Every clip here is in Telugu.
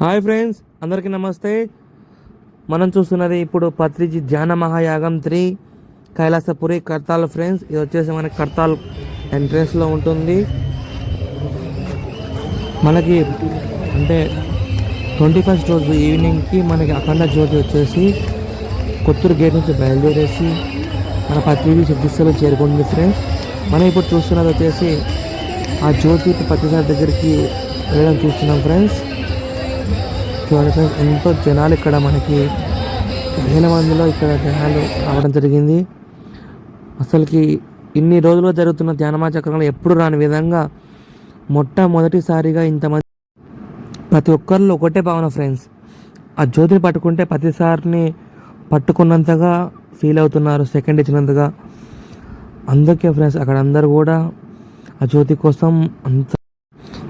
హాయ్ ఫ్రెండ్స్ అందరికీ నమస్తే. మనం చూస్తున్నది ఇప్పుడు పత్రిజీ ధ్యాన మహాయాగం త్రీ కైలాసపురి కర్తాల్ ఫ్రెండ్స్. ఇది వచ్చేసి మనకి కర్తాల్ ఎంట్రన్స్లో ఉంటుంది. మనకి అంటే ట్వంటీ ఫస్ట్ రోజు ఈవినింగ్కి మనకి అఖండ జ్యోతి వచ్చేసి కొత్తూరు గేట్ నుంచి బయలుదేరేసి మన పత్రిజీ సిద్ధిస్థలో చేరుకుంటుంది ఫ్రెండ్స్. మనం ఇప్పుడు చూస్తున్నది వచ్చేసి ఆ జ్యోతి పత్రిసార్ దగ్గరికి వెళ్ళడం చూస్తున్నాం ఫ్రెండ్స్. చూడటం ఎంతో జనాలు ఇక్కడ మనకి వేల మందిలో ఇక్కడ జనాలు రావడం జరిగింది. అసలుకి ఇన్ని రోజులుగా జరుగుతున్న ధ్యానమా చక్రంలో ఎప్పుడు రాని విధంగా మొట్టమొదటిసారిగా ఇంతమంది ప్రతి ఒక్కరిలో ఒకటే భావన ఫ్రెండ్స్. ఆ జ్యోతిని పట్టుకుంటే ప్రతిసారిని పట్టుకున్నంతగా ఫీల్ అవుతున్నారు సెకండ్ ఇచ్చినంతగా. అందుకే ఫ్రెండ్స్ అక్కడ అందరు కూడా ఆ జ్యోతి కోసం అంత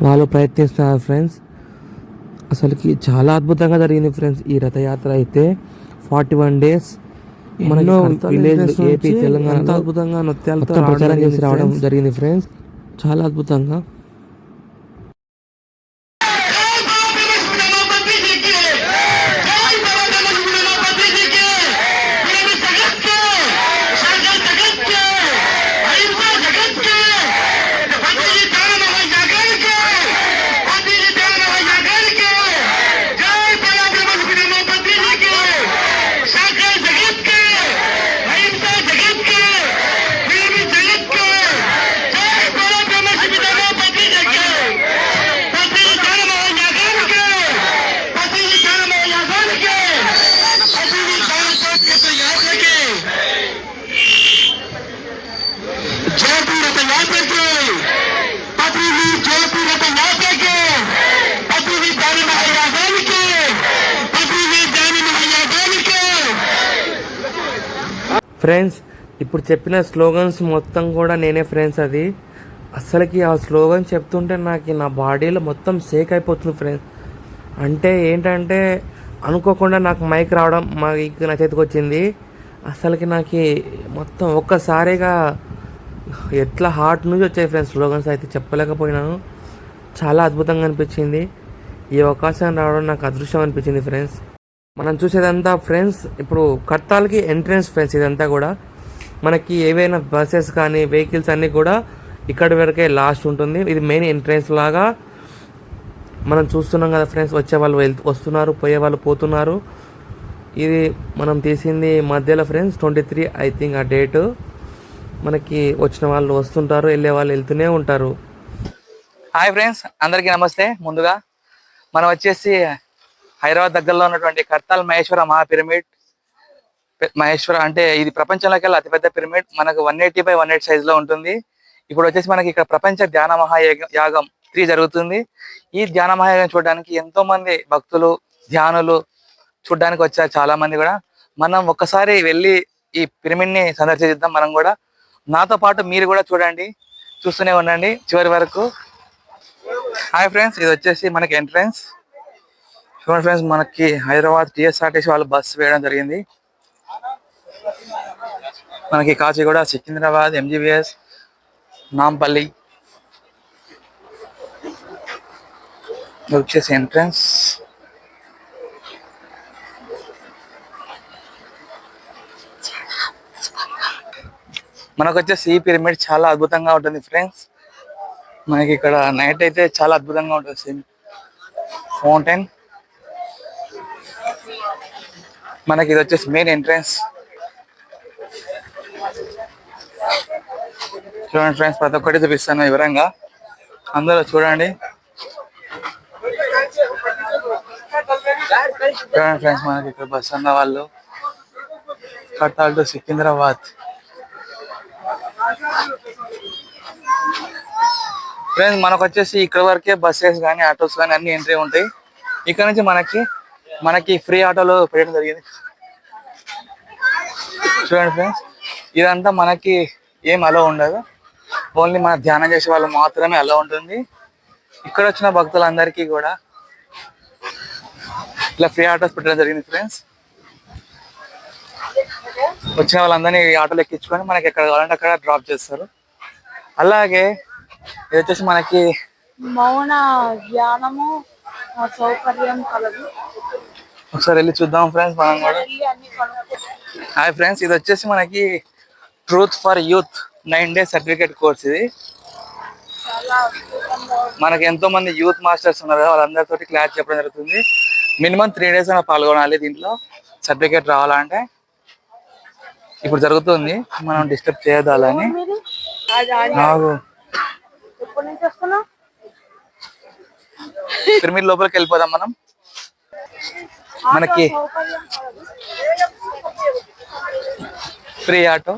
వాళ్ళు ప్రయత్నిస్తున్నారు ఫ్రెండ్స్. అసలుకి చాలా అద్భుతంగా జరిగింది ఫ్రెండ్స్ ఈ రథయాత్ర అయితే ఫార్టీ వన్ డేస్ మనలో విలేజ్ ఏపీ తెలంగాణ అద్భుతంగా నృత్యాలతో ప్రచారం చేసి రావడం జరిగింది ఫ్రెండ్స్ చాలా అద్భుతంగా. ఫ్రెండ్స్ ఇప్పుడు చెప్పిన స్లోగన్స్ మొత్తం కూడా నేనే ఫ్రెండ్స్ అది. అసలుకి ఆ స్లోగన్ చెప్తుంటే నాకు నా బాడీలో మొత్తం షేక్ అయిపోతుంది ఫ్రెండ్స్ అంటే ఏంటంటే అనుకోకుండా నాకు మైక్ రావడం మైక్ నా చేతికి వచ్చింది. అసలుకి నాకు మొత్తం ఒక్కసారిగా ఎట్లా హార్ట్ నుంచి వచ్చాయి ఫ్రెండ్స్ స్లోగన్స్ అయితే చెప్పలేకపోయినాను. చాలా అద్భుతంగా అనిపించింది. ఈ అవకాశం రావడం నాకు అదృష్టం అనిపించింది ఫ్రెండ్స్ మనం చూసేదంతా ఫ్రెండ్స్ ఇప్పుడు కట్టాలకి ఎంట్రన్స్ ఫ్రెండ్స్ ఇదంతా కూడా. మనకి ఏవైనా బస్సెస్ కానీ వెహికల్స్ అన్నీ కూడా ఇక్కడి వరకే లాస్ట్ ఉంటుంది. ఇది మెయిన్ ఎంట్రన్స్ లాగా మనం చూస్తున్నాం కదా ఫ్రెండ్స్ వచ్చే వాళ్ళు వెళ్తూ వస్తున్నారు పోయే వాళ్ళు పోతున్నారు. ఇది మనం తీసింది మధ్యలో friends twenty three I think ఆ డేటు మనకి వచ్చిన వాళ్ళు వస్తుంటారు వెళ్ళే వాళ్ళు వెళ్తూనే ఉంటారు. హాయ్ ఫ్రెండ్స్ అందరికీ నమస్తే. ముందుగా మనం వచ్చేసి హైదరాబాద్ దగ్గరలో ఉన్నటువంటి కర్తాల్ మహేశ్వర మహాపిరమిడ్ మహేశ్వర అంటే ఇది ప్రపంచంలోకి వెళ్ళి అతిపెద్ద పిరమిడ్. మనకు one eighty by one eight సైజ్లో ఉంటుంది. ఇప్పుడు వచ్చేసి మనకి ఇక్కడ ప్రపంచ ధ్యాన మహాయాగం యాగం త్రీ జరుగుతుంది. ఈ ధ్యాన మహాయాగం చూడడానికి ఎంతో మంది భక్తులు ధ్యానులు చూడడానికి వచ్చారు చాలా మంది కూడా. మనం ఒక్కసారి వెళ్ళి ఈ పిరమిడ్ని సందర్శిద్దాం మనం కూడా. నాతో పాటు మీరు కూడా చూడండి చూస్తూనే ఉండండి చివరి వరకు. హాయ్ ఫ్రెండ్స్ ఇది వచ్చేసి మనకి ఎంట్రన్స్ చూడండి ఫ్రెండ్స్ మనకి హైదరాబాద్ టీఎస్ఆర్టీసీ వాళ్ళు బస్సు వేయడం జరిగింది. మనకి కాచిగూడ సికింద్రాబాద్ ఎంజీబీఎస్ నాంపల్లి వచ్చేసి ఎంట్రన్స్ మనకు వచ్చేసి ఈ పిరమిడ్ చాలా అద్భుతంగా ఉంటుంది ఫ్రెండ్స్ మనకి ఇక్కడ నైట్ అయితే చాలా అద్భుతంగా ఉంటుంది. ఫౌంటైన్ మనకి ఇది వచ్చేసి మెయిన్ ఎంట్రన్స్ చూడండి ఫ్రెండ్స్ ప్రతి ఒక్కటి చూపిస్తాను వివరంగా. అందరూ చూడండి. చూడండి ఫ్రెండ్స్ మనకి ఇక్కడ బస్ అన్న వాళ్ళు. కట్టాల్ టు సికింద్రాబాద్. ఫ్రెండ్స్ మనకు వచ్చేసి ఇక్కడ వరకే బస్సెస్ కానీ ఆటోస్ కానీ అన్ని ఎంట్రీ ఉంటాయి. ఇక్కడ నుంచి మనకి మనకి ఫ్రీ ఆటోలో పెట్టడం జరిగింది. చూడండి ఫ్రెండ్స్ ఇదంతా మనకి ఏం అలో ఉండదు. ఓన్లీ మన ధ్యానం చేసే వాళ్ళు మాత్రమే అలో ఉంటుంది. ఇక్కడ వచ్చిన భక్తులందరికీ కూడా ఇలా ఫ్రీ ఆటోస్ పెట్టడం జరిగింది ఫ్రెండ్స్ వచ్చిన వాళ్ళందరినీ ఈ ఆటోలో ఎక్కించుకొని మనకి ఎక్కడ కావాలంటే అక్కడ డ్రాప్ చేస్తారు. అలాగే ఇది వచ్చేసి మనకి మౌన ధ్యానము సౌకర్యం కలదు. ఒకసారి వెళ్ళి చూద్దాం ఫ్రెండ్స్ మనం కూడా. హాయ్ ఫ్రెండ్స్ ఇది వచ్చేసి మనకి truth for youth nine days certificate course ఇది. మనకి ఎంతో మంది యూత్ మాస్టర్స్ ఉన్నారు కదా వాళ్ళందరితో క్లాస్ చెప్పడం జరుగుతుంది. మినిమం త్రీ డేస్ అయినా పాల్గొనాలి దీంట్లో సర్టిఫికేట్ రావాలంటే. ఇప్పుడు జరుగుతుంది మనం డిస్టర్బ్ వస్తున్నావు? పిరమిడ్ లోపలికి వెళ్ళిపోదాం మనం. మనకి ఫ్రీ ఆటో.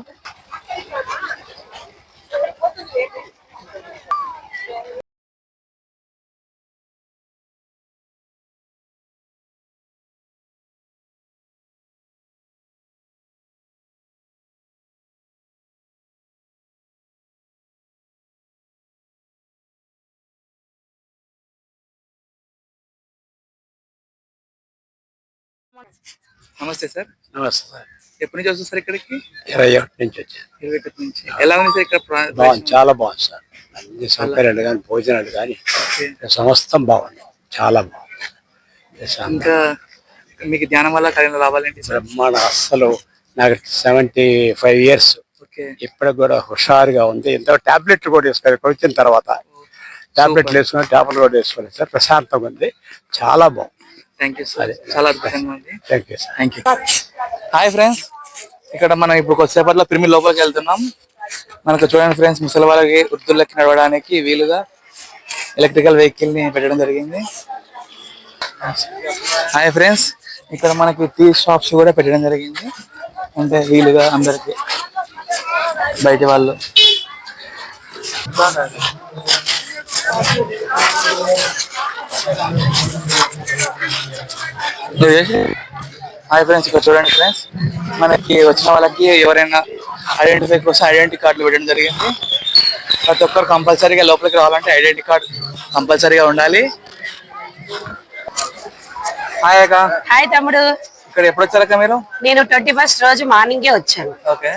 నమస్తే సార్. నమస్తే సార్. ఎప్పటి నుంచి వస్తుంది సార్ ఇక్కడికి? ఇరవై ఒకటి నుంచి వచ్చాను. ఇరవై ఒకటి నుంచి. ఎలా ఉంది సార్ ఇక్కడ బాగుంది చాలా బాగుంది సార్. అన్ని సౌకర్యాలు కానీ భోజనాలు కానీ సమస్తం బాగుంది. చాలా బాగుంది. ఇంకా మీకు ధ్యానం వల్ల కలిగిన లాభాలేంటి సార్? బ్రహ్మాండ అస్సలు నాకు సెవెంటీ ఫైవ్ ఇయర్స్. ఇప్పటికి కూడా హుషారుగా ఉంది. ఎంతో టాబ్లెట్లు కూడా వేసుకోవాలి వచ్చిన తర్వాత టాబ్లెట్లు వేసుకుని టాబ్లెట్ కూడా వేసుకోవాలి సార్ ప్రశాంతంగా ఉంది. చాలా బాగుంది. థ్యాంక్ యూ సార్ చాలా అద్భుతంగా ఉంది. Thank you thank you hi friends ఇక్కడ మనం ఇప్పుడు కొద్దిసేపట్లో పిరిమి లోపలికి వెళ్తున్నాం. మనకు చూడండి ఫ్రెండ్స్ ముసలి వాళ్ళకి వృద్ధులకి నడవడానికి వీలుగా ఎలక్ట్రికల్ వెహికల్ని పెట్టడం జరిగింది. హాయ్ ఫ్రెండ్స్ ఇక్కడ మనకి టీ షాప్స్ కూడా పెట్టడం జరిగింది. అంటే వీలుగా అందరికి బయట వాళ్ళు. హాయ్ ఫ్రెండ్స్ ఇక్కడ చూడండి ఫ్రెండ్స్ మనకి వచ్చిన వాళ్ళకి ఎవరైనా ఐడెంటిఫై కోసం ఐడెంటిటీ కార్డులు పెట్టడం జరిగింది. ప్రతి ఒక్కరు కంపల్సరీగా లోపలికి రావాలంటే ఐడెంటిటీ కార్డు కంపల్సరీగా ఉండాలి. హాయ్ అక్క. హాయ్ తమ్ముడు. ఇక్కడ ఎప్పుడు వచ్చారక్క మీరు? నేను ట్వంటీ ఫస్ట్ రోజు మార్నింగే వచ్చాను. ఓకే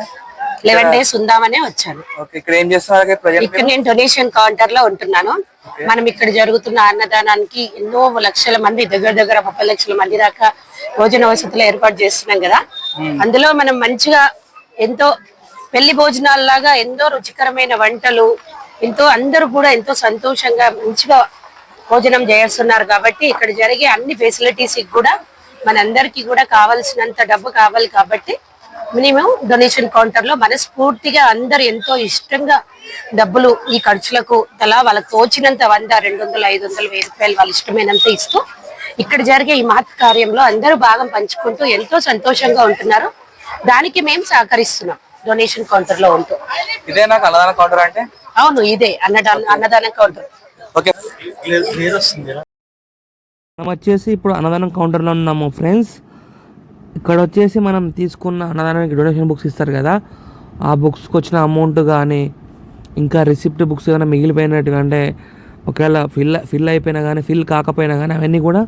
లెవెన్ డేస్ ఉందామనే వచ్చాను. ఓకే ఇక్కడ ఏం చేస్తున్నారు? ప్రజెంట్ ఇక్కడ నేను డొనేషన్ కౌంటర్లో ఉంటున్నాను. మనం ఇక్కడ జరుగుతున్న అన్నదానానికి ఎన్నో లక్షల మంది దగ్గర దగ్గర ముప్పై లక్షల మంది దాకా భోజన వసతులు ఏర్పాటు చేస్తున్నాం కదా. అందులో మనం మంచిగా ఎంతో పెళ్ళి భోజనాల్లాగా ఎంతో రుచికరమైన వంటలు ఎంతో అందరూ కూడా ఎంతో సంతోషంగా మంచిగా భోజనం చేస్తున్నారు కాబట్టి ఇక్కడ జరిగే అన్ని ఫెసిలిటీస్ కూడా మనందరికీ కూడా కావాల్సినంత డబ్బు కావాలి కాబట్టి మేము డొనేషన్ కౌంటర్లో మనస్ఫూర్తిగా అందరు ఎంతో ఇష్టంగా డబ్బులు ఈ ఖర్చులకు తలా వాళ్ళకి తోచినంత వంద రెండు వందలు ఐదు వందలు వెయ్యి రూపాయలు వాళ్ళ ఇష్టమైనంత ఇస్తూ ఇక్కడ జరిగే ఈ మహత్ కార్యంలో అందరూ భాగం పంచుకుంటూ ఎంతో సంతోషంగా ఉంటున్నారు. దానికి మేము సహకరిస్తున్నాం డొనేషన్ కౌంటర్లో ఉంటూ. ఇదే నాకు అన్నదాన కౌంటర్ అంటే? అవును ఇదే అన్నదాన అన్నదానం కౌంటర్. ఓకే. మనం వచ్చేసి ఇప్పుడు అన్నదానం కౌంటర్లో ఉన్నాము ఫ్రెండ్స్. ఇక్కడ వచ్చేసి మనం తీసుకున్న అన్నదానానికి డొనేషన్ బుక్స్ ఇస్తారు కదా ఆ బుక్స్కి వచ్చిన అమౌంట్ కానీ ఇంకా రిసిప్ట్ బుక్స్ ఏమైనా మిగిలిపోయినట్టుగా అంటే ఒకవేళ ఫిల్ ఫిల్ అయిపోయినా కానీ ఫిల్ కాకపోయినా కానీ అవన్నీ కూడా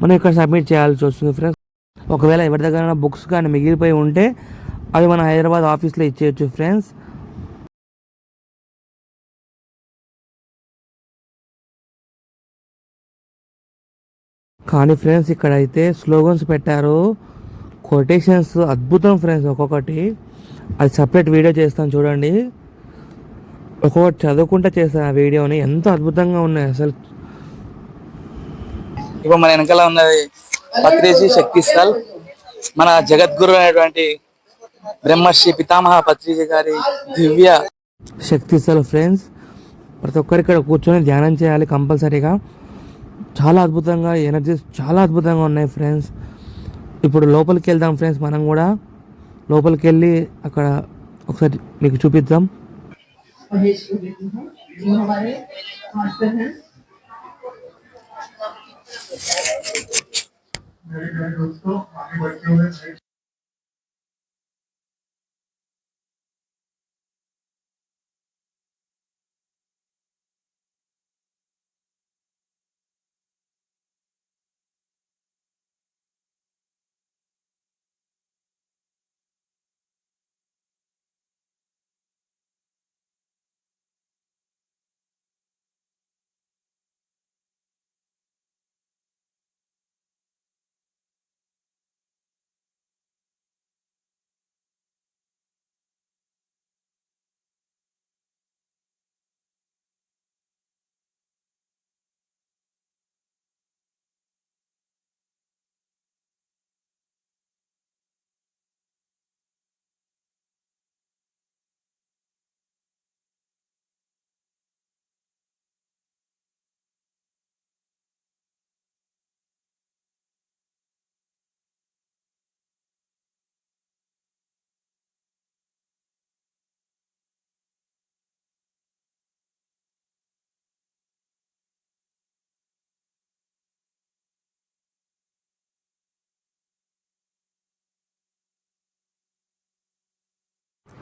మనం ఇక్కడ సబ్మిట్ చేయాల్సి వస్తుంది ఫ్రెండ్స్ ఒకవేళ ఎవరి దగ్గర బుక్స్ కానీ మిగిలిపోయి ఉంటే అవి మన హైదరాబాద్ ఆఫీస్లో ఇచ్చేయచ్చు ఫ్రెండ్స్ కానీ ఫ్రెండ్స్ ఇక్కడైతే స్లోగన్స్ పెట్టారు. కొటేషన్స్ అద్భుతం ఫ్రెండ్స్ ఒక్కొక్కటి అది సపరేట్ వీడియో చేస్తాను చూడండి. ఒక్కొక్కటి చదువుకుంటా చేస్తాను ఆ వీడియోని ఎంత అద్భుతంగా ఉన్నాయి అసలు. ఇప్పుడు మన వెనకాల ఉన్నది పత్రిజీ శక్తి స్థల్. మన జగద్గురు అయినటువంటి బ్రహ్మర్షి పితామహ పత్రిజీ గారి దివ్య శక్తిస్థల ఫ్రెండ్స్ ప్రతి ఒక్కరు ఇక్కడ కూర్చొని ధ్యానం చేయాలి కంపల్సరీగా. చాలా అద్భుతంగా ఎనర్జీస్ చాలా అద్భుతంగా ఉన్నాయి ఫ్రెండ్స్ ఇప్పుడు లోపలికి వెళ్దాం ఫ్రెండ్స్ మనం కూడా లోపలికి వెళ్ళి అక్కడ ఒకసారి మీకు చూపిద్దాం.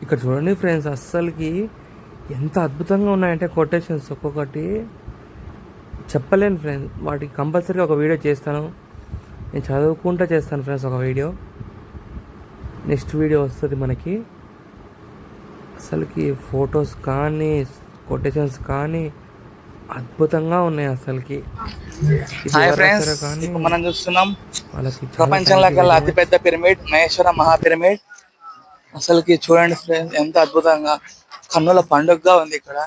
ఇక్కడ చూడండి ఫ్రెండ్స్ అస్సలకి ఎంత అద్భుతంగా ఉన్నాయంటే కొటేషన్స్ ఒక్కొక్కటి. చెప్పలేను ఫ్రెండ్స్ వాటికి కంపల్సరీగా ఒక వీడియో చేస్తాను. నేను చదువుకుంటూ చేస్తాను ఫ్రెండ్స్ ఒక వీడియో నెక్స్ట్ వీడియో వస్తుంది మనకి. అసలుకి ఫొటోస్ కానీ కొటేషన్స్ కానీ అద్భుతంగా ఉన్నాయి అసలుకి మనం చూస్తున్నాం ప్రపంచంలో కల్లా. అతిపెద్ద పిరమిడ్ మహేశ్వర మహా పిరమిడ్ అసలుకి చూడండి ఫ్రెండ్స్ ఎంత అద్భుతంగా. కన్నుల పండుగగా ఉంది ఇక్కడ.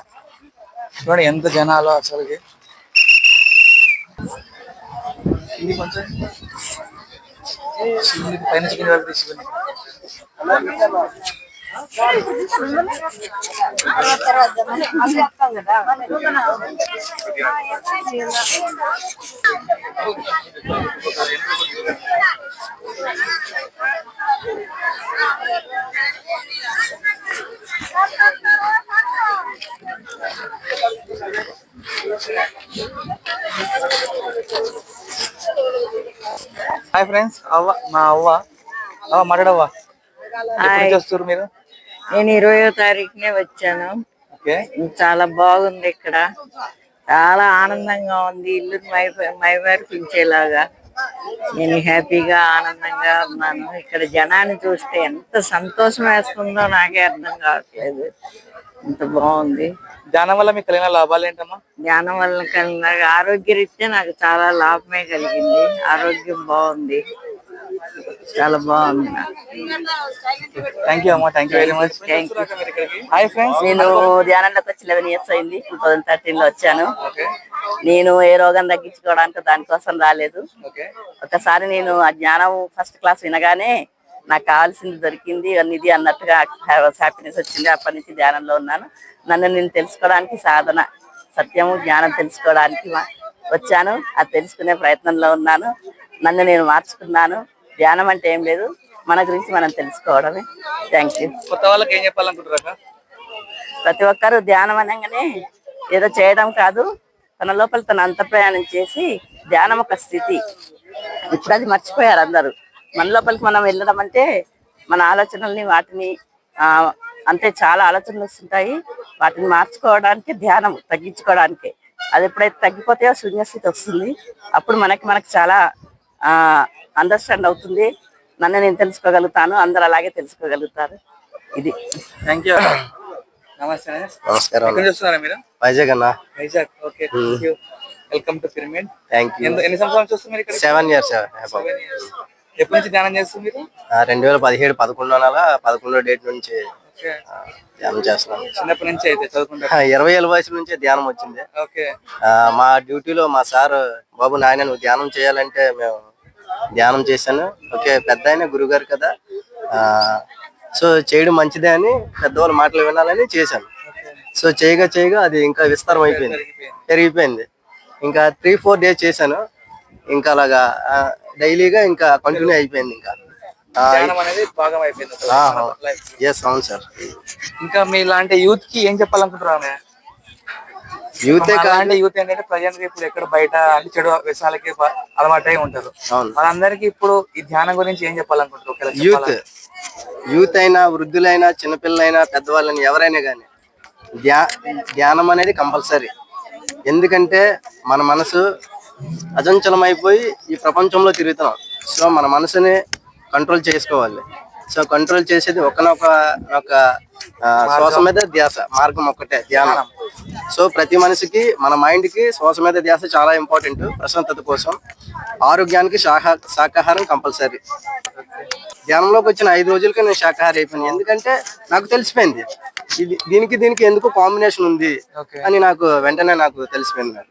చూడండి ఎంత జనాలు అసలుకి. ఇది కొంచెం. పైన చికెన్ వరకు తీసుకుని హాయ్ ఫ్రెండ్స్ అవ్వ మా అవ్వ అవ్వ మాట్లాడవ్వ ఎప్పుడు నుంచి వస్తారు మీరు నేను ఇరవయో తారీఖునే వచ్చాను. చాలా బాగుంది ఇక్కడ. చాలా ఆనందంగా ఉంది. ఇల్లు మై మైమరిపించేలాగా నేను హ్యాపీగా ఆనందంగా ఉన్నాను. ఇక్కడ జనాన్ని చూస్తే ఎంత సంతోషం వేస్తుందో నాకే అర్థం కావట్లేదు. ఇంత బాగుంది. ధ్యానం వల్ల మీకు కలిగిన లాభాలు ఏంటమ్మా? ధ్యానం వల్ల కలిగిన ఆరోగ్యరీత్యా నాకు చాలా లాభమే కలిగింది. ఆరోగ్యం బాగుంది. చాలా బాగుంది. థ్యాంక్ యూ అమ్మా. Thank you very much hi friends నేను ధ్యానంలోకి వచ్చి లెవెన్ ఇయర్స్ అయింది. టూ థౌసండ్ థర్టీన్లో వచ్చాను. నేను ఏ రోగం తగ్గించుకోవడానికి దానికోసం రాలేదు. ఒకసారి నేను ఆ జ్ఞానం ఫస్ట్ క్లాస్ వినగానే నాకు కావాల్సింది దొరికింది. ఇది అన్నట్టుగా హ్యాపీనెస్ వచ్చింది. అప్పటి నుంచి ధ్యానంలో ఉన్నాను. నన్ను నేను తెలుసుకోవడానికి సాధన సత్యము జ్ఞానం తెలుసుకోవడానికి వచ్చాను. అది తెలుసుకునే ప్రయత్నంలో ఉన్నాను. నన్ను నేను మార్చుకున్నాను. ధ్యానం అంటే ఏం లేదు. మన గురించి మనం తెలుసుకోవడమే. థ్యాంక్ యూ కొత్త వాళ్ళకి ఏం చెప్పాలనుకుంటారా ప్రతి ఒక్కరు ధ్యానం అనగానే ఏదో చేయడం కాదు. తన లోపల తన అంతర్ప్రయాణం చేసి ధ్యానం ఒక స్థితి. ఇప్పుడు అది మర్చిపోయారు అందరూ. మన లోపలికి మనం వెళ్ళడం అంటే మన ఆలోచనల్ని వాటిని అంటే చాలా ఆలోచనలు వస్తుంటాయి. వాటిని మార్చుకోవడానికి ధ్యానం తగ్గించుకోవడానికి. అది ఎప్పుడైతే తగ్గిపోతాయో శూన్యస్థితి వస్తుంది. అప్పుడు మనకి మనకి చాలా అండర్స్టాండ్ అవుతుంది. నన్ను నేను తెలుసుకోగలుగుతాను. అందరు అలాగే తెలుసుకోగలుగుతారు. ఇది. థ్యాంక్ యూ నమస్తే. నమస్కారం. చూస్తున్నారా మీరు? వైజాగ్ అన్న. Vizag. Okay welcome to pyramid thank you ఎన్ని సంవత్సరాలు చూస్తున్నారు ఇక్కడ సెవెన్ ఇయర్స్. ఎప్పటి నుంచి ధ్యానం చేస్తుంది మీరు? రెండు వేల పదిహేడు పదకొండో నెల పదకొండో డేట్ నుంచి ధ్యానం చేస్తున్నాం. చిన్నప్పటి నుంచి అయితే ఆ, ఇరవై ఏళ్ళ వయసు నుంచే ధ్యానం వచ్చింది. ఓకే మా డ్యూటీలో మా సార్ బాబు నాయన నువ్వు ధ్యానం చేయాలంటే మేము ధ్యానం చేశాను. ఓకే పెద్ద ఆయన గురుగారు కదా. సో చేయడం మంచిదే అని పెద్దవాళ్ళ మాటలు వినాలని చేశాను. సో చేయగా చేయగా అది ఇంకా విస్తారం అయిపోయింది. పెరిగిపోయింది. ఇంకా త్రీ ఫోర్ డేస్ చేశాను. ఇంకా అలాగా డైలీగా ఇంకా కంటిన్యూ అయిపోయింది ఇంకా. ఎస్ అవును సార్. ఇంకా మీ లాంటి యూత్కి ఏం చెప్పాలనుకుంటున్నారు యూతే కాదు. అలాంటి యూత్ ఏంటంటే ప్రజెంట్ ఇప్పుడు ఎక్కడ బయట అన్ని చెడు బ- అలవాటై ఉంటారు. అవును. వాళ్ళందరికీ ఇప్పుడు ఈ ధ్యానం గురించి ఏం చెప్పాలనుకుంటారు యూత్? యూత్. అయినా వృద్ధులైనా చిన్నపిల్లలైనా పెద్దవాళ్ళని ఎవరైనా కానీ ధ్యా ధ్యానం అనేది కంపల్సరీ. ఎందుకంటే మన మనసు అచంచలమైపోయి ఈ ప్రపంచంలో తిరుగుతున్నాం. సో మన మనసుని కంట్రోల్ చేసుకోవాలి. సో కంట్రోల్ చేసేది ఒకనొక ఒక శ్వాస మీద ధ్యాస మార్గం ఒక్కటే ధ్యానం. సో ప్రతి మనిషికి మన మైండ్కి శ్వాస మీద ధ్యాస చాలా ఇంపార్టెంట్ ప్రశాంతత కోసం. ఆరోగ్యానికి శాఖ శాకాహారం కంపల్సరీ. ధ్యానంలోకి వచ్చిన ఐదు రోజులకి నేను శాకాహారి అయిపోయాను. ఎందుకంటే నాకు తెలిసిపోయింది. ఇది దీనికి దీనికి ఎందుకు కాంబినేషన్ ఉంది అని నాకు వెంటనే నాకు తెలిసిపోయింది.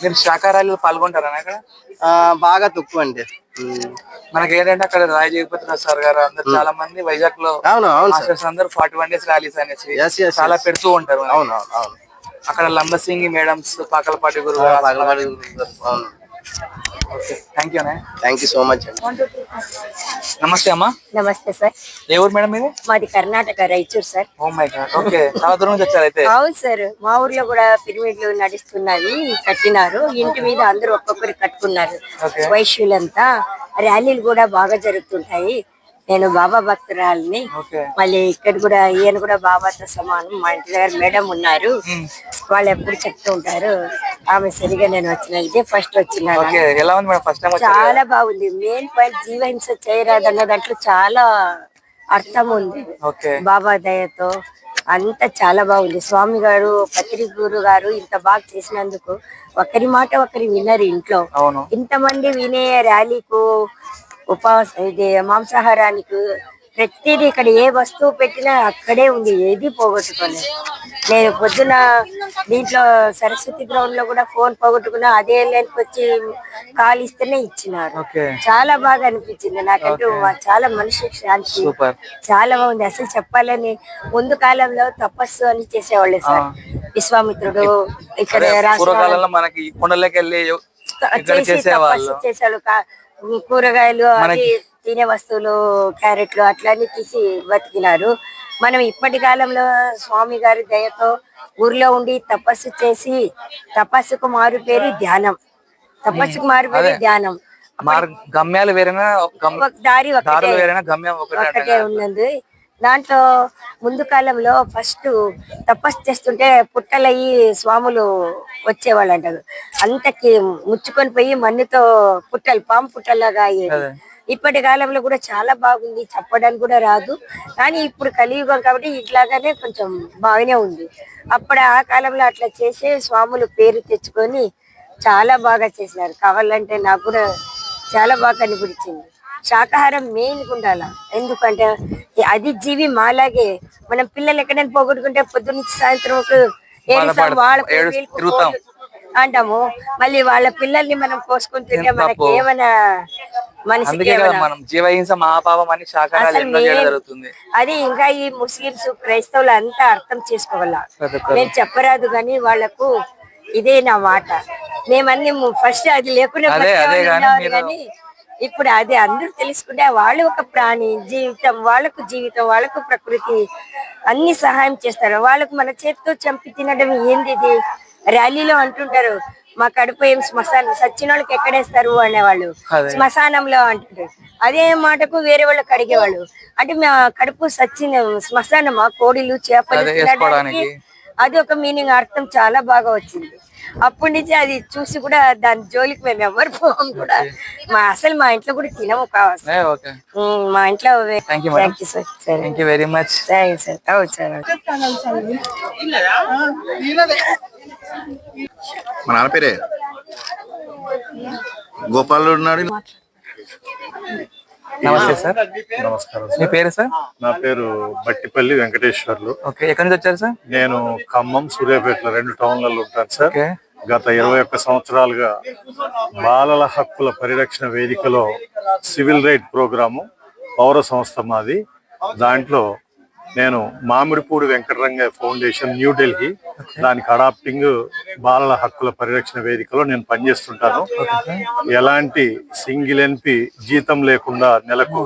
మీరు శాకాహారాలు పాల్గొంటారా అక్కడ ఆ, బాగా తక్కువ అండి ఉమ్. మనకి ఏంటంటే అక్కడ రాయ జగపతి సార్ గారు అందరు చాలా మంది వైజాగ్లో అవును అవును సార్. మాస్టర్స్ అందరు ఫార్టీ వన్ డేస్ ర్యాలీస్ అనేసి yes, చాలా. పెడుతూ ఉంటారు. అవును అవును అవును. అక్కడ లంబసింగి మేడమ్స్ పాకలపాటి గురువు ఆ, పగలబడి అవును. Thank you thank you so much అండి. నమస్తే అమ్మా. నమస్తే సార్. ఏ ఊరు మేడం ఇది మాది Karnataka Raichur sir. Oh my god okay. చాలా దూరం నుంచి వచ్చారు అయితే. అవును సార్ మా ఊర్లో కూడా పిరమిడ్లు నడుస్తున్నవి కట్టినారు. ఇంటి మీద అందరూ ఒక్కొక్కరు కట్టుకున్నారు. వైశ్యులంతా ర్యాలీలు కూడా బాగా జరుగుతుంటాయి. నేను బాబా భక్తురాలిని. మళ్ళీ ఇక్కడ కూడా ఈయన కూడా బాబాతో సమానం. మా ఇంటి దగ్గర మేడం ఉన్నారు. వాళ్ళు ఎప్పుడు చెప్తూ ఉంటారు ఆమె సరిగా నేను వచ్చిన ఇదే ఫస్ట్ వచ్చిన చాలా బాగుంది. మెయిన్ పాయింట్ జీవహింస చేయరాదన్న దాంట్లో చాలా అర్థం ఉంది. బాబా దయతో అంతా చాలా బాగుంది. స్వామి గారు పత్రి గురు గారు ఇంత బాగా చేసినందుకు ఒకరి మాట ఒకరి వినరు ఇంట్లో. ఇంతమంది వినే ర్యాలీకు ఉపవాస ఇది మాంసాహారానికి ప్రతిదీ ఇక్కడ ఏ వస్తువు పెట్టినా అక్కడే ఉంది ఏది పోగొట్టుకోలేదు. నేను పొద్దున దీంట్లో సరస్వతి గ్రౌండ్లో కూడా ఫోన్ పోగొట్టుకున్నా అదే లైన్కి వచ్చి కాల్ ఇస్తేనే ఇచ్చినారు. చాలా బాగా అనిపించింది. నాకంటూ చాలా మనిషికి శాంతి. చాలా బాగుంది. అసలు చెప్పాలని ముందు కాలంలో తపస్సు అని చేసేవాళ్ళు సార్. విశ్వామిత్రుడు ఇక్కడ పూర్వకాలంలో మనకి కొండలోకి వెళ్ళి చేసేవాళ్ళు. కూరగాయలు అవి తినే వస్తువులు క్యారెట్లు అట్లన్నీ తీసి బతికినారు. మనం ఇప్పటి కాలంలో స్వామి గారి దయతో ఊర్లో ఉండి తపస్సు చేసి తపస్సుకు మారు పేరు ధ్యానం. తపస్సుకు మారు పేరు ధ్యానం. గమ్యాలు వేరేనా? దారి ఒకటే ఉన్నది. దాంట్లో ముందు కాలంలో ఫస్ట్ తపస్సు చేస్తుంటే పుట్టలయ్యి స్వాములు వచ్చేవాళ్ళు అంటారు అంతకి ముచ్చుకొని పోయి మన్నుతో పుట్టలు పాము పుట్టలాగా అయ్యేది. ఇప్పటి కాలంలో కూడా చాలా బాగుంది చెప్పడానికి కూడా రాదు. కానీ ఇప్పుడు కలియుగం కాబట్టి ఇట్లాగానే కొంచెం బాగానే ఉంది. అప్పుడు ఆ కాలంలో అట్లా చేసే స్వాములు పేరు తెచ్చుకొని చాలా బాగా చేసినారు. కావాలంటే నాకు కూడా చాలా బాగా కనిపించింది. శాకాహారం మెయిన్ ఉండాల ఎందుకంటే అది జీవి మాలాగే మనం పిల్లలు ఎక్కడైనా పోగొట్టుకుంటే పొద్దున్న నుంచి సాయంత్రం ఒక వాళ్ళ ఏడు-. అంటాము మళ్ళీ వాళ్ళ పిల్లల్ని మనం పోసుకుంటుంటే మనకి. ఏమైనా మనిషికి అందుకే కదా ఏమైనా మనం జీవహింస మహాపాపం అని శాకాహారాలు అసలు ఎన్నో చేయడం నేను- జరుగుతుంది అది ఇంకా ఈ ముస్లింస్ క్రైస్తవులు అంతా అర్థం చేసుకోవాల. నేను చెప్పరాదు కానీ వాళ్ళకు ఇదే నా మాట మేమన్నీ ఫస్ట్ అది లేకుండా ఇప్పుడు అది అందరూ తెలుసుకుంటే వాళ్ళు ఒక ప్రాణి జీవితం వాళ్ళకు జీవితం వాళ్ళకు ప్రకృతి అన్ని సహాయం చేస్తారు. వాళ్ళకు మన చేతితో చంపి తినడం ఏంది ఇది? ర్యాలీలో అంటుంటారు మా కడుపు ఏం శ్మశానం సచ్చిన వాళ్ళకి ఎక్కడేస్తారు అనేవాళ్ళు. శ్మశానంలో అంటుంటారు. అదే మాటకు వేరే వాళ్ళకి అడిగేవాళ్ళు అంటే మా కడుపు సచ్చిన శ్మశానమా? కోడిలు చేపలు తినడానికి. అది ఒక మీనింగ్ అర్థం చాలా బాగా వచ్చింది. అప్పటి నుంచి అది చూసి కూడా దాని జోలికి మేము ఎవరు పోం కూడా మా అసలు మా ఇంట్లో కూడా తినము కావచ్చు ఏ, ఓకే. ఉమ్, మా ఇంట్లో. థ్యాంక్ యూ సార్ సరే. థ్యాంక్ యూ వెరీ మచ్ సరే సార్. అవును సార్. మా నాన్న పేరే? గోపాలుడు ఉన్నాడు. నమస్తే సార్. నమస్కారం మీ పేరు సార్? నా పేరు బట్టిపల్లి వెంకటేశ్వర్లు. ఓకే ఎక్కడి నుంచి వచ్చారు సార్? నేను ఖమ్మం సూర్యాపేటలో రెండు టౌన్లలో ఉంటాను సార్. గత ఇరవై ఒక్క సంవత్సరాలుగా బాలల హక్కుల పరిరక్షణ వేదికలో సివిల్ రైట్ ప్రోగ్రాము పౌర సంస్థ మాది. దాంట్లో నేను మామిడిపూడి వెంకటరంగ ఫౌండేషన్ న్యూఢిల్లీ దానికి అడాప్టింగ్ బాలల హక్కుల పరిరక్షణ వేదికలో నేను పనిచేస్తుంటాను. ఎలాంటి సింగిల్ ఎన్పి జీతం లేకుండా నెలకు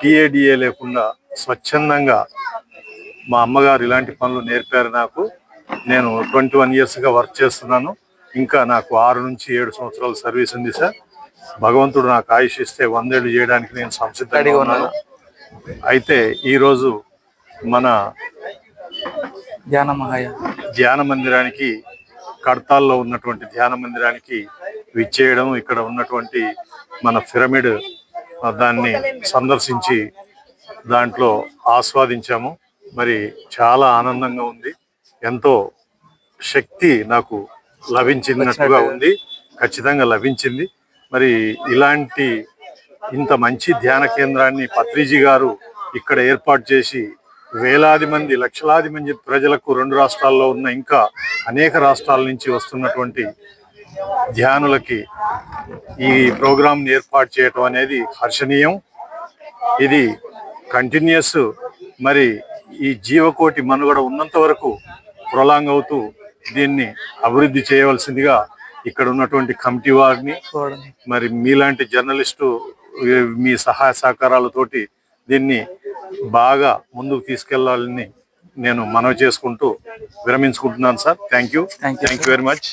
టిఏడిఏ లేకుండా స్వచ్ఛందంగా మా అమ్మగారు ఇలాంటి పనులు నేర్పారు నాకు. నేను ట్వంటీ వన్ ఇయర్స్గా వర్క్ చేస్తున్నాను. ఇంకా నాకు ఆరు నుంచి ఏడు సంవత్సరాల సర్వీస్ ఉంది సార్. భగవంతుడు నాకు ఆయుష్ ఇస్తే వందేళ్ళు చేయడానికి నేను సంసిద్ధంగా ఉన్నాను. అయితే ఈరోజు మన ధ్యాన మహాయ ధ్యాన మందిరానికి కడతాల్లో ఉన్నటువంటి ధ్యాన మందిరానికి విచ్చేయడం ఇక్కడ ఉన్నటువంటి మన పిరమిడ్ దాన్ని సందర్శించి దాంట్లో ఆస్వాదించాము. మరి చాలా ఆనందంగా ఉంది. ఎంతో శక్తి నాకు లభించినట్టుగా ఉంది. ఖచ్చితంగా లభించింది. మరి ఇలాంటి ఇంత మంచి ధ్యాన కేంద్రాన్ని పత్రిజీ గారు ఇక్కడ ఏర్పాటు చేసి వేలాది మంది లక్షలాది మంది ప్రజలకు రెండు రాష్ట్రాల్లో ఉన్న ఇంకా అనేక రాష్ట్రాల నుంచి వస్తున్నటువంటి ధ్యానులకి ఈ ప్రోగ్రాంని ఏర్పాటు చేయటం అనేది హర్షణీయం. ఇది కంటిన్యూస్ మరి ఈ జీవకోటి మనుగడ ఉన్నంత వరకు ప్రొలాంగ్ అవుతూ దీన్ని అభివృద్ధి చేయవలసిందిగా ఇక్కడ ఉన్నటువంటి కమిటీ వారిని మరి మీలాంటి జర్నలిస్టు మీ సహాయ సహకారాలతోటి దీన్ని బాగా ముందుకు తీసుకెళ్ళాలని నేను మనవి చేసుకుంటూ విరమించుకుంటున్నాను sir. Thank you thank you very much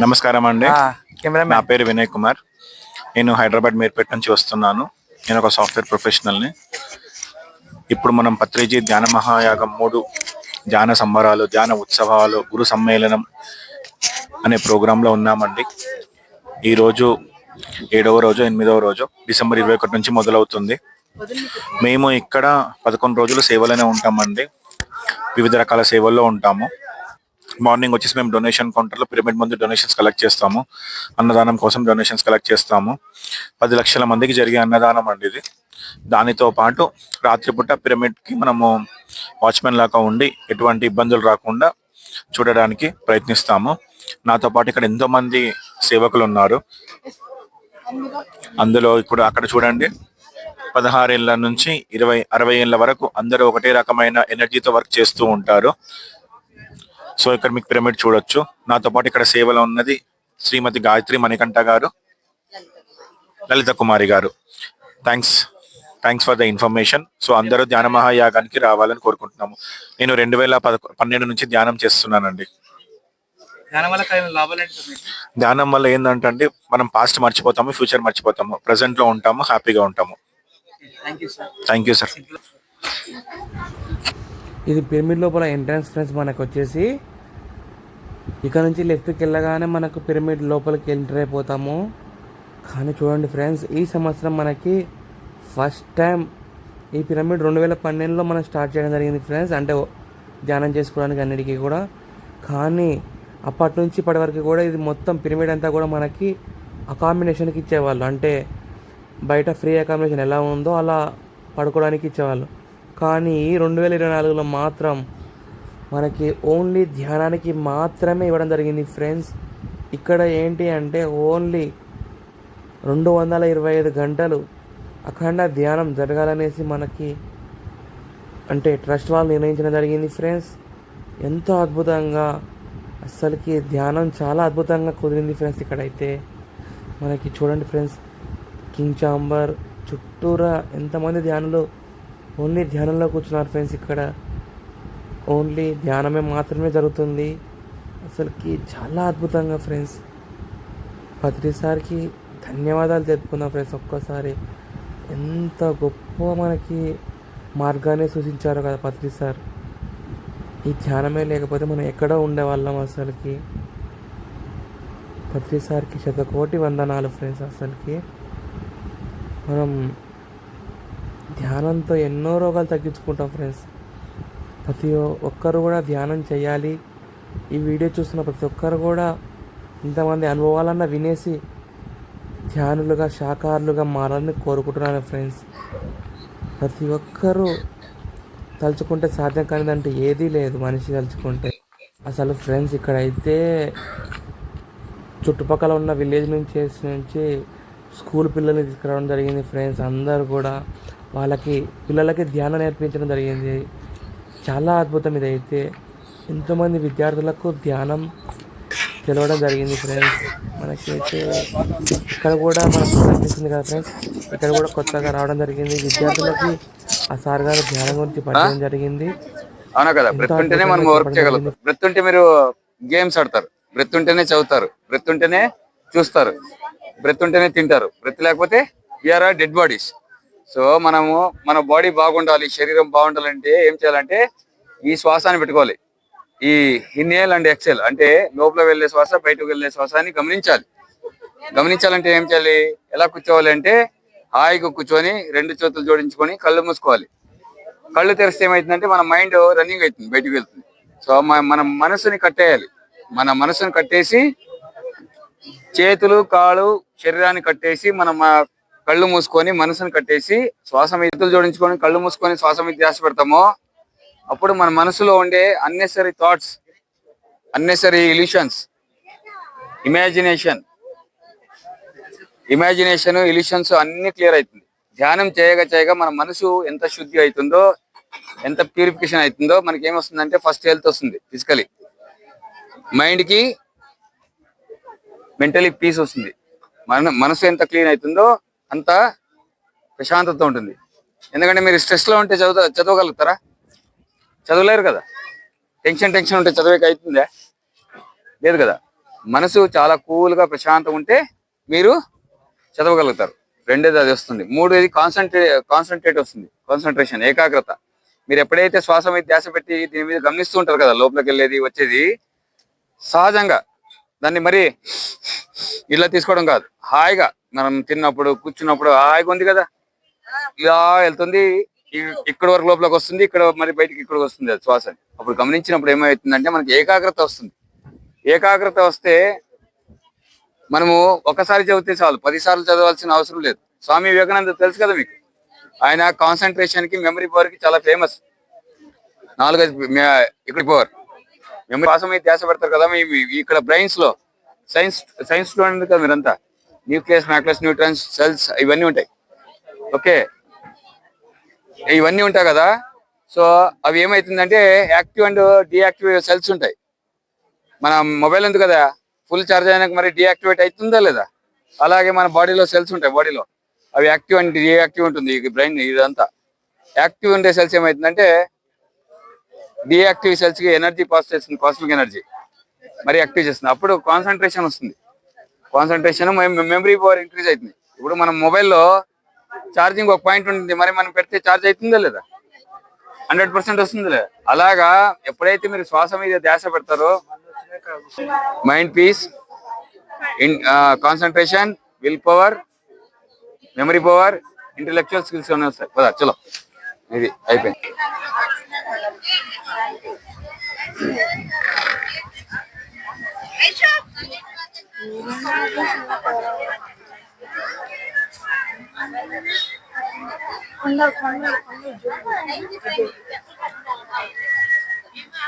నమస్కారం అండి. నా పేరు వినయ్ కుమార్. నేను హైదరాబాద్ మీర్పేట నుంచి వస్తున్నాను. నేను ఒక సాఫ్ట్వేర్ ప్రొఫెషనల్ని. ఇప్పుడు మనం పత్రిజీ ధ్యాన మహాయాగం మూడు ధ్యాన సంబరాలు ధ్యాన ఉత్సవాలు గురు సమ్మేళనం అనే ప్రోగ్రాంలో ఉన్నామండి. ఈరోజు ఏడవ రోజు ఎనిమిదవ రోజు డిసెంబర్ ఇరవై ఒకటి నుంచి మొదలవుతుంది. మేము ఇక్కడ పదకొండు రోజులు సేవలోనే ఉంటామండి. వివిధ రకాల సేవల్లో ఉంటాము. మార్నింగ్ వచ్చేసి మేము డొనేషన్ కౌంటర్లో పిరమిడ్ ముందు డొనేషన్స్ కలెక్ట్ చేస్తాము. అన్నదానం కోసం డొనేషన్స్ కలెక్ట్ చేస్తాము. పది లక్షల మందికి జరిగే అన్నదానం అండి ఇది. దానితో పాటు రాత్రిపూట పిరమిడ్కి మనము వాచ్మెన్ లాగా ఉండి ఎటువంటి ఇబ్బందులు రాకుండా చూడడానికి ప్రయత్నిస్తాము. నాతో పాటు ఇక్కడ ఎంతో మంది సేవకులు ఉన్నారు. అందులో ఇప్పుడు అక్కడ చూడండి. పదహారేళ్ళ నుంచి ఇరవై అరవై ఏళ్ళ వరకు అందరూ ఒకటే రకమైన ఎనర్జీతో వర్క్ చేస్తూ ఉంటారు. సో ఇక్కడ మీకు పిరమిడ్ చూడొచ్చు. నాతో పాటు ఇక్కడ సేవలో ఉన్నది శ్రీమతి గాయత్రి మణికంఠ గారు లలిత కుమారి గారు. Thanks thanks for the information so అందరూ ధ్యాన మహాయాగానికి రావాలని కోరుకుంటున్నాము. నేను రెండు వేల పదకొ పన్నెండు నుంచి ధ్యానం చేస్తున్నానండి. ధ్యానం వల్ల కలిగిన లాభాలు ఏంటి వల్ల ఏంటంటే మనం పాస్ట్ మర్చిపోతాము ఫ్యూచర్ మర్చిపోతాము ప్రజెంట్లో ఉంటాము హ్యాపీగా ఉంటాము. Thank you sir thank you sir ఇది పిరమిడ్ లోపల ఎంట్రన్స్ ఫ్రెండ్స్ మనకు వచ్చేసి ఇక్కడ నుంచి లెఫ్ట్కి వెళ్ళగానే మనకు పిరమిడ్ లోపలికి ఎంటర్ అయిపోతాము. కానీ చూడండి ఫ్రెండ్స్ ఈ సంవత్సరం మనకి ఫస్ట్ టైం ఈ పిరమిడ్ రెండు వేల పన్నెండులో మనం స్టార్ట్ చేయడం జరిగింది ఫ్రెండ్స్ అంటే ధ్యానం చేసుకోవడానికి అన్నిటికీ కూడా. కానీ అప్పటి నుంచి ఇప్పటి వరకు కూడా ఇది మొత్తం పిరమిడ్ అంతా కూడా మనకి అకామిడేషన్కి ఇచ్చేవాళ్ళు. అంటే బయట ఫ్రీ అకామిడేషన్ ఎలా ఉందో అలా పడుకోవడానికి ఇచ్చేవాళ్ళు. కానీ రెండు వేల ఇరవై నాలుగులో మాత్రం మనకి ఓన్లీ ధ్యానానికి మాత్రమే ఇవ్వడం జరిగింది ఫ్రెండ్స్ ఇక్కడ ఏంటి అంటే ఓన్లీ రెండు వందల ఇరవై ఐదు గంటలు అఖండ ధ్యానం జరగాలనేసి మనకి అంటే ట్రస్ట్ వాళ్ళు నిర్ణయించడం జరిగింది ఫ్రెండ్స్ ఎంతో అద్భుతంగా అస్సలకి ధ్యానం చాలా అద్భుతంగా కుదిరింది ఫ్రెండ్స్ ఇక్కడైతే. మనకి చూడండి ఫ్రెండ్స్ కింగ్ చాంబర్ చుట్టూరా ఎంతమంది ధ్యానులు ఓన్లీ ధ్యానంలో కూర్చున్నారు ఫ్రెండ్స్ ఇక్కడ. ఓన్లీ ధ్యానమే మాత్రమే జరుగుతుంది. అసలుకి చాలా అద్భుతంగా ఫ్రెండ్స్. పత్రిసారికి ధన్యవాదాలు తెలుపుకున్నాం ఫ్రెండ్స్ ఒక్కసారి. ఎంత గొప్ప మనకి మార్గాన్ని సూచించారు కదా పత్రి సార్ ఈ ధ్యానమే లేకపోతే మనం ఎక్కడో ఉండేవాళ్ళం అసలుకి. ప్రతిసారికి శతకోటి వందనాలు ఫ్రెండ్స్ అసలుకి. మనం ధ్యానంతో ఎన్నో రోగాలు తగ్గించుకుంటాం ఫ్రెండ్స్. ప్రతి ఒక్కరు కూడా ధ్యానం చేయాలి. ఈ వీడియో చూస్తున్న ప్రతి ఒక్కరు కూడా ఇంతమంది అనుభవాలన్న వినేసి ధ్యానులుగా శాకారులుగా మారాలని కోరుకుంటున్నాను ఫ్రెండ్స్. ప్రతి ఒక్కరూ తలుచుకుంటే సాధ్యం కానిదంటే ఏదీ లేదు మనిషి తలుచుకుంటే. అసలు ఫ్రెండ్స్ ఇక్కడైతే చుట్టుపక్కల ఉన్న విలేజ్ నుంచి నుంచి స్కూల్ పిల్లల్ని తీసుకురావడం జరిగింది. ఫ్రెండ్స్ అందరూ కూడా వాళ్ళకి పిల్లలకి ధ్యానం నేర్పించడం జరిగింది. చాలా అద్భుతం ఇదైతే. ఎంతోమంది విద్యార్థులకు ధ్యానం తెలవడం జరిగింది ఫ్రెండ్స్. మనకైతే ఇక్కడ కూడా మనకు కనిపిస్తుంది కదా ఫ్రెండ్స్. ఇక్కడ కూడా కొత్తగా రావడం జరిగింది. విద్యార్థులకి ఆ సార్ గారు ధ్యానం గురించి జరిగింది. అవునా కదా? ఎంతో బ్రెత్ ఉంటేనే మనం వర్క్ చేయగలుగుతాం. బ్రెత్ ఉంటే మీరు గేమ్స్ ఆడతారు. బ్రెత్ ఉంటేనే చదువుతారు. బ్రెత్ ఉంటేనే చూస్తారు. బ్రెత్ ఉంటేనే తింటారు. బ్రెత్ లేకపోతే we are are dead bodies so మనము మన బాడీ బాగుండాలి శరీరం బాగుండాలంటే ఏం చేయాలంటే ఈ శ్వాసాన్ని పెట్టుకోవాలి. ఈ ఇన్హేల్ అండ్ ఎక్సెల్ అంటే లోపల వెళ్ళే శ్వాస బయటకు వెళ్ళే శ్వాసాన్ని గమనించాలి. గమనించాలంటే ఏం చేయాలి? ఎలా కూర్చోవాలి అంటే హాయిగా కూర్చొని రెండు చేతులు జోడించుకొని కళ్ళు మూసుకోవాలి. కళ్ళు తెరిస్తే ఏమైతుందంటే మన మైండ్ రన్నింగ్ అవుతుంది బయటికి వెళ్తుంది. సో మన మనసుని కట్టేయాలి. మన మనసుని కట్టేసి చేతులు కాళ్ళు శరీరాన్ని కట్టేసి మనం కళ్ళు మూసుకొని మనసుని కట్టేసి శ్వాస మీద చేతులు జోడించుకొని కళ్ళు మూసుకొని శ్వాస మీద ధ్యాస పెడతామో అప్పుడు మన మనసులో ఉండే unnecessary thoughts unnecessary illusions imagination imagination illusions అన్ని క్లియర్ అవుతుంది ధ్యానం చేయగా చేయగా మన మనసు ఎంత శుద్ధి అవుతుందో ఎంత ప్యూరిఫికేషన్ అవుతుందో మనకి ఏమొస్తుందంటే ఫస్ట్ హెల్త్ వస్తుంది ఫిజికలీ మైండ్కి మెంటలీ పీస్ వస్తుంది. మన మనసు ఎంత క్లీన్ అవుతుందో అంత ప్రశాంతత ఉంటుంది. ఎందుకంటే మీరు స్ట్రెస్లో ఉంటే చదువు చదవగలుగుతారా? చదవలేరు కదా. టెన్షన్ టెన్షన్ ఉంటే చదివేకి అవుతుందా లేదు కదా. మనసు చాలా కూల్గా ప్రశాంతం ప్రశాంతంగా ఉంటే మీరు చదవగలుగుతారు. రెండేది అది వస్తుంది. మూడేది కాన్సన్ట్రే కాన్సన్ట్రేట్ వస్తుంది. కాన్సన్ట్రేషన్ ఏకాగ్రత. మీరు ఎప్పుడైతే శ్వాస మీద ధ్యాస పెట్టి దీని మీద గమనిస్తూ ఉంటారు కదా లోపలికి వెళ్ళేది వచ్చేది సహజంగా దాన్ని మరి ఇలా తీసుకోవడం కాదు. హాయిగా మనం తిన్నప్పుడు కూర్చున్నప్పుడు హాయిగా ఉంది కదా. ఇలా వెళ్తుంది. ఇక్కడ వరకు లోపలికి వస్తుంది. ఇక్కడ మరి బయటికి ఇక్కడికి వస్తుంది అది శ్వాస అప్పుడు గమనించినప్పుడు ఏమవుతుందంటే మనకి ఏకాగ్రత వస్తుంది. ఏకాగ్రత వస్తే మనము ఒకసారి చదివితే చాలు పది సార్లు చదవాల్సిన అవసరం లేదు. స్వామి వివేకానంద తెలుసు కదా మీకు? ఆయన కాన్సన్ట్రేషన్కి మెమరీ పవర్కి చాలా ఫేమస్ నాలుగైదు ఇక్కడ పవర్ మెమరీ కోసం అయితే ధ్యాస పెడతారు కదా మీ ఇక్కడ బ్రెయిన్స్లో సైన్స్ సైన్స్ స్టూడెంట్ కదా మీరంతా. న్యూక్లియస్ మ్యాక్లస్ న్యూట్రన్స్ సెల్స్ ఇవన్నీ ఉంటాయి. ఓకే? ఇవన్నీ ఉంటాయి కదా. సో అవి ఏమవుతుందంటే యాక్టివ్ అండ్ డీయాక్టివ్ సెల్స్ ఉంటాయి. మన మొబైల్ ఉంది కదా. ఫుల్ ఛార్జ్ అయినాక మరి డియాక్టివేట్ అవుతుందా లేదా? అలాగే మన బాడీలో సెల్స్ ఉంటాయి బాడీలో. అవి యాక్టివ్ అండ్ డియాక్టివ్ ఉంటుంది ఈ బ్రెయిన్ ఇదంతా. యాక్టివ్ ఉండే సెల్స్ ఏమవుతుందంటే డియాక్టివ్ సెల్స్కి ఎనర్జీ పాస్ చేస్తుంది కాస్మిక్ ఎనర్జీ. మరి యాక్టివ్ చేస్తుంది. అప్పుడు కాన్సన్ట్రేషన్ వస్తుంది. కాన్సన్ట్రేషన్ మెమరీ పవర్ ఇంక్రీజ్ అవుతుంది. ఇప్పుడు మనం మొబైల్లో ఛార్జింగ్ ఒక పాయింట్ ఉంటుంది. మరి మనం పెడితే ఛార్జ్ అవుతుందా లేదా? హండ్రెడ్ పర్సెంట్ వస్తుంది లేదా అలాగా ఎప్పుడైతే మీరు శ్వాస మీద ధ్యాస పెడతారో mind peace concentration will power memory power intellectual skills అన్నీ వస్తాయి? పదా చలో. ఇది అయిపోయింది.